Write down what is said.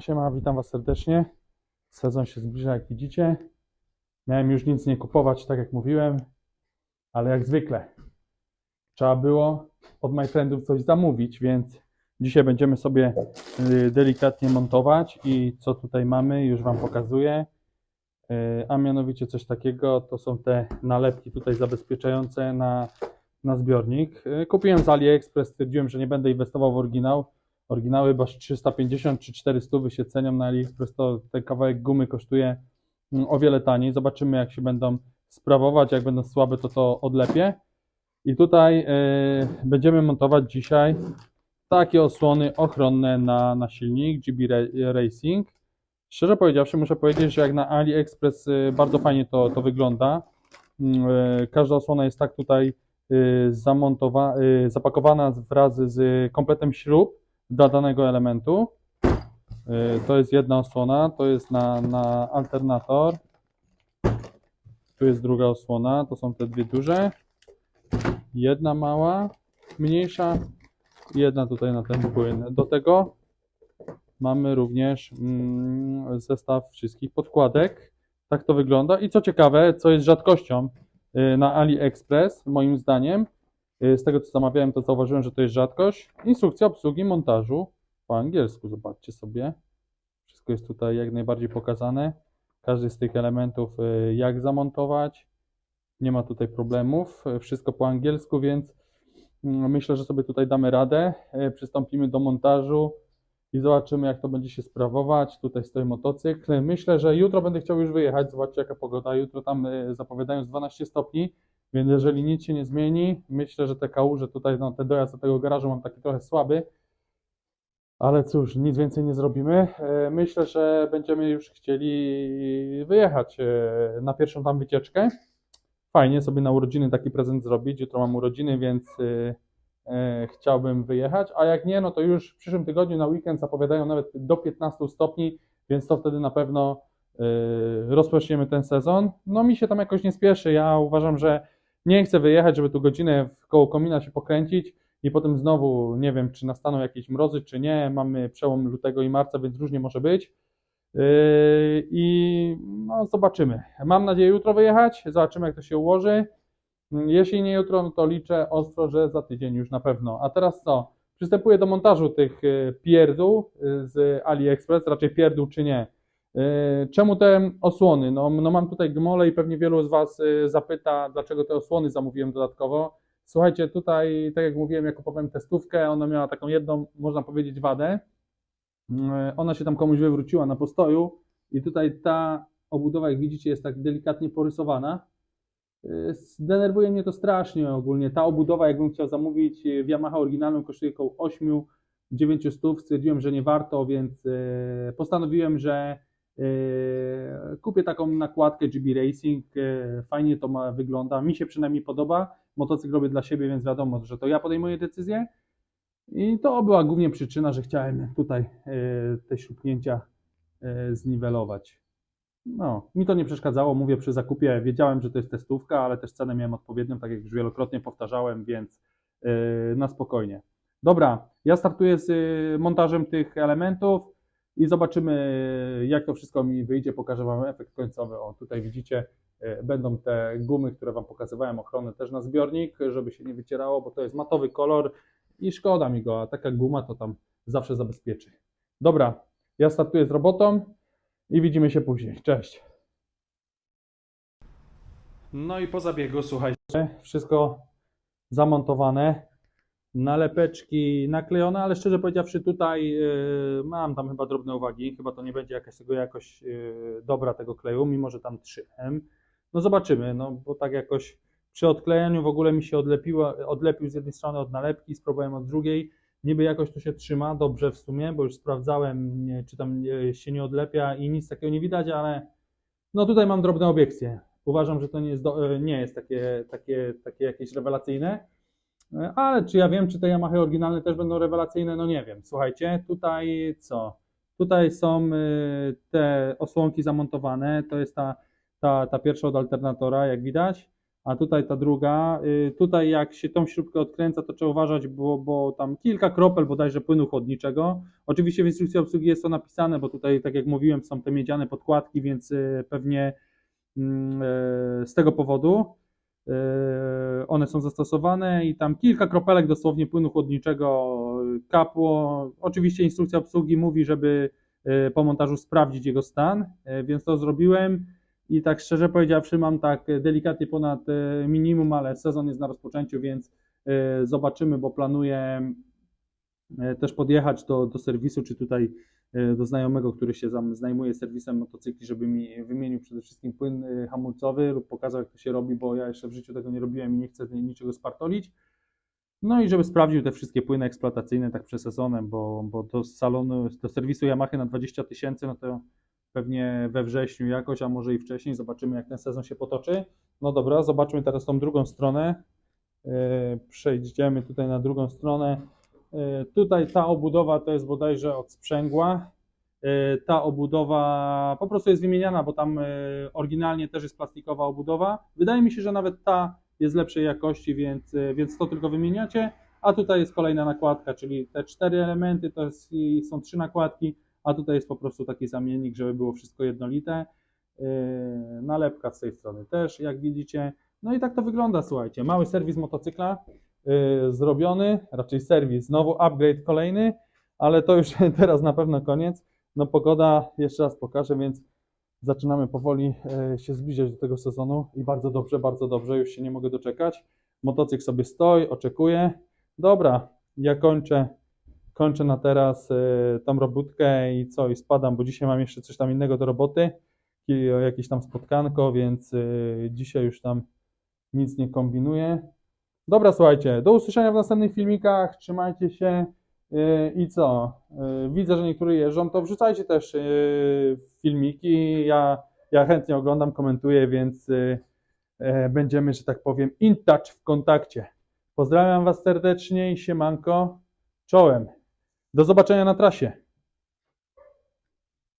Siema, siema, witam Was serdecznie. Sezon się zbliża, jak widzicie. Miałem już nic nie kupować, tak jak mówiłem, ale jak zwykle trzeba było od My Friendów coś zamówić, więc dzisiaj będziemy sobie y, delikatnie montować i co tutaj mamy, już Wam pokazuję. Y, A mianowicie coś takiego, to są te nalepki tutaj zabezpieczające na, na zbiornik. Y, Kupiłem z AliExpress, stwierdziłem, że nie będę inwestował w oryginał. Oryginały chyba 350 czy 400 się cenią na AliExpress, to ten kawałek gumy kosztuje mm, o wiele taniej. Zobaczymy jak się będą sprawować, jak będą słabe to to odlepię. I tutaj e, będziemy montować dzisiaj takie osłony ochronne na, na silnik GB Ra- Racing. Szczerze powiedziawszy, muszę powiedzieć, że jak na AliExpress e, bardzo fajnie to, to wygląda. E, Każda osłona jest tak tutaj e, zamontowa- e, zapakowana wraz z kompletem śrub dla danego elementu. Y, To jest jedna osłona, to jest na, na alternator. Tu jest druga osłona, to są te dwie duże. Jedna mała, mniejsza i jedna tutaj na ten płyn. Do tego mamy również mm, zestaw wszystkich podkładek. Tak to wygląda. I co ciekawe, co jest rzadkością y, na AliExpress, moim zdaniem, z tego co zamawiałem, to zauważyłem, że to jest rzadkość. Instrukcja obsługi montażu po angielsku, zobaczcie sobie. Wszystko jest tutaj jak najbardziej pokazane. Każdy z tych elementów, y, jak zamontować. Nie ma tutaj problemów. Y, Wszystko po angielsku, więc mm, myślę, że sobie tutaj damy radę. Y, Przystąpimy do montażu i zobaczymy, jak to będzie się sprawować. Tutaj stoi motocykl. Myślę, że jutro będę chciał już wyjechać. Zobaczcie, jaka pogoda. Jutro tam y, zapowiadają z 12 stopni. Więc jeżeli nic się nie zmieni, myślę, że te kałuże tutaj, no ten dojazd do tego garażu mam taki trochę słaby, ale cóż, nic więcej nie zrobimy. E, Myślę, że będziemy już chcieli wyjechać e, na pierwszą tam wycieczkę. Fajnie sobie na urodziny taki prezent zrobić. Jutro mam urodziny, więc e, chciałbym wyjechać. A jak nie, no to już w przyszłym tygodniu na weekend zapowiadają nawet do 15 stopni, więc to wtedy na pewno rozpoczniemy ten sezon. No mi się tam jakoś nie spieszy. Ja uważam, że nie chcę wyjechać, żeby tu godzinę w koło komina się pokręcić i potem znowu nie wiem, czy nastaną jakieś mrozy, czy nie. Mamy przełom lutego i marca, więc różnie może być. Yy, I no, zobaczymy. Mam nadzieję jutro wyjechać, zobaczymy jak to się ułoży. Jeśli nie jutro, no to liczę ostro, że za tydzień już na pewno. A teraz co? Przystępuję do montażu tych yy, pierdół yy, z AliExpress, raczej pierdół czy nie. Yy, Czemu te osłony? No, no mam tutaj gmole i pewnie wielu z Was yy, zapyta, dlaczego te osłony zamówiłem dodatkowo. Słuchajcie, tutaj, tak jak mówiłem, ja kupowałem testówkę, ona miała taką jedną, można powiedzieć, wadę. Mm, Ona się tam komuś wywróciła na postoju i tutaj ta obudowa, jak widzicie, jest tak delikatnie porysowana. Yy, Denerwuje mnie to strasznie ogólnie. Ta obudowa, jakbym chciał zamówić w Yamaha oryginalną, kosztuje około 8-9 stów. Stwierdziłem, że nie warto, więc postanowiłem, że kupię taką nakładkę GB Racing. Yy, Fajnie to ma, wygląda. Mi się przynajmniej podoba. Motocykl robię dla siebie, więc wiadomo, że to ja podejmuję decyzję. I to była głównie przyczyna, że chciałem tutaj yy, te śrubnięcia yy, zniwelować. No, mi to nie przeszkadzało, mówię przy zakupie, wiedziałem, że to jest testówka, ale też cenę miałem odpowiednią, tak jak już wielokrotnie powtarzałem, więc yy, na spokojnie. Dobra, ja startuję z yy, montażem tych elementów i zobaczymy, jak to wszystko mi wyjdzie. Pokażę Wam efekt końcowy. O, tutaj widzicie, yy, będą te gumy, które Wam pokazywałem, ochronne też na zbiornik, żeby się nie wycierało, bo to jest matowy kolor i szkoda mi go, a taka guma to tam zawsze zabezpieczy. Dobra, ja startuję z robotą i widzimy się później. Cześć. No i po zabiegu, słuchajcie, wszystko zamontowane, nalepeczki naklejone, ale szczerze powiedziawszy tutaj yy, mam tam chyba drobne uwagi, chyba to nie będzie jakaś tego jakoś yy, dobra tego kleju, mimo że tam 3M. No zobaczymy, no bo tak jakoś przy odklejaniu w ogóle mi się odlepiło, odlepił z jednej strony od nalepki, spróbowałem od drugiej, niby jakoś to się trzyma, dobrze w sumie, bo już sprawdzałem, nie, czy tam nie, się nie odlepia i nic takiego nie widać, ale no tutaj mam drobne obiekcje. Uważam, że to nie jest, do, nie jest takie, takie, takie jakieś rewelacyjne, ale czy ja wiem, czy te Yamaha oryginalne też będą rewelacyjne? No nie wiem. Słuchajcie, tutaj co? Tutaj są y, te osłonki zamontowane, to jest ta, ta, ta pierwsza od alternatora, jak widać, a tutaj ta druga. Y, Tutaj jak się tą śrubkę odkręca, to trzeba uważać, bo, bo tam kilka kropel bodajże płynu chłodniczego. Oczywiście w instrukcji obsługi jest to napisane, bo tutaj, tak jak mówiłem, są te miedziane podkładki, więc y, pewnie mm, z tego powodu one są zastosowane i tam kilka kropelek dosłownie płynu chłodniczego kapło. Oczywiście instrukcja obsługi mówi, żeby e, po montażu sprawdzić jego stan, więc to zrobiłem. I tak szczerze powiedziawszy, mam tak delikatnie ponad minimum, ale sezon jest na rozpoczęciu, więc zobaczymy, bo planuję też podjechać do, do serwisu, czy tutaj do znajomego, który się zajmuje serwisem motocykli, żeby mi wymienił przede wszystkim płyn e, hamulcowy lub pokazał, jak to się robi, bo ja jeszcze w życiu tego nie robiłem i nie chcę niczego spartolić. No i żeby sprawdził te wszystkie płyny eksploatacyjne tak przed sezonem, bo, bo do salonu, do serwisu Yamaha na 20 tysięcy, no to pewnie we wrześniu jakoś, a może i wcześniej. Zobaczymy, jak ten sezon się potoczy. No dobra, zobaczmy teraz tą drugą stronę. Yy, Przejdziemy tutaj na drugą stronę. Yy, Tutaj ta obudowa to jest bodajże od sprzęgła. Yy, Ta obudowa po prostu jest wymieniana, bo tam yy, oryginalnie też jest plastikowa obudowa. Wydaje mi się, że nawet ta jest lepszej jakości, więc, więc to tylko wymieniacie. A tutaj jest kolejna nakładka, czyli te cztery elementy to jest, są trzy nakładki, a tutaj jest po prostu taki zamiennik, żeby było wszystko jednolite. Nalepka z tej strony też, jak widzicie. No i tak to wygląda, słuchajcie. Mały serwis motocykla zrobiony, raczej serwis, znowu upgrade kolejny, ale to już teraz na pewno koniec. No pogoda, jeszcze raz pokażę, więc zaczynamy powoli yy, się zbliżać do tego sezonu i bardzo dobrze, bardzo dobrze, już się nie mogę doczekać. Motocykl sobie stoi, oczekuje. Dobra, ja kończę kończę na teraz y, tą robótkę i co, i spadam, bo dzisiaj mam jeszcze coś tam innego do roboty, jakieś tam spotkanko, więc y, dzisiaj już tam nic nie kombinuję. Dobra, słuchajcie, do usłyszenia w następnych filmikach, trzymajcie się y, i co, y, widzę, że niektórzy jeżdżą, to wrzucajcie też y, filmiki, ja, ja chętnie oglądam, komentuję, więc y, będziemy, że tak powiem, in touch, w kontakcie. Pozdrawiam Was serdecznie i siemanko, czołem. Do zobaczenia na trasie.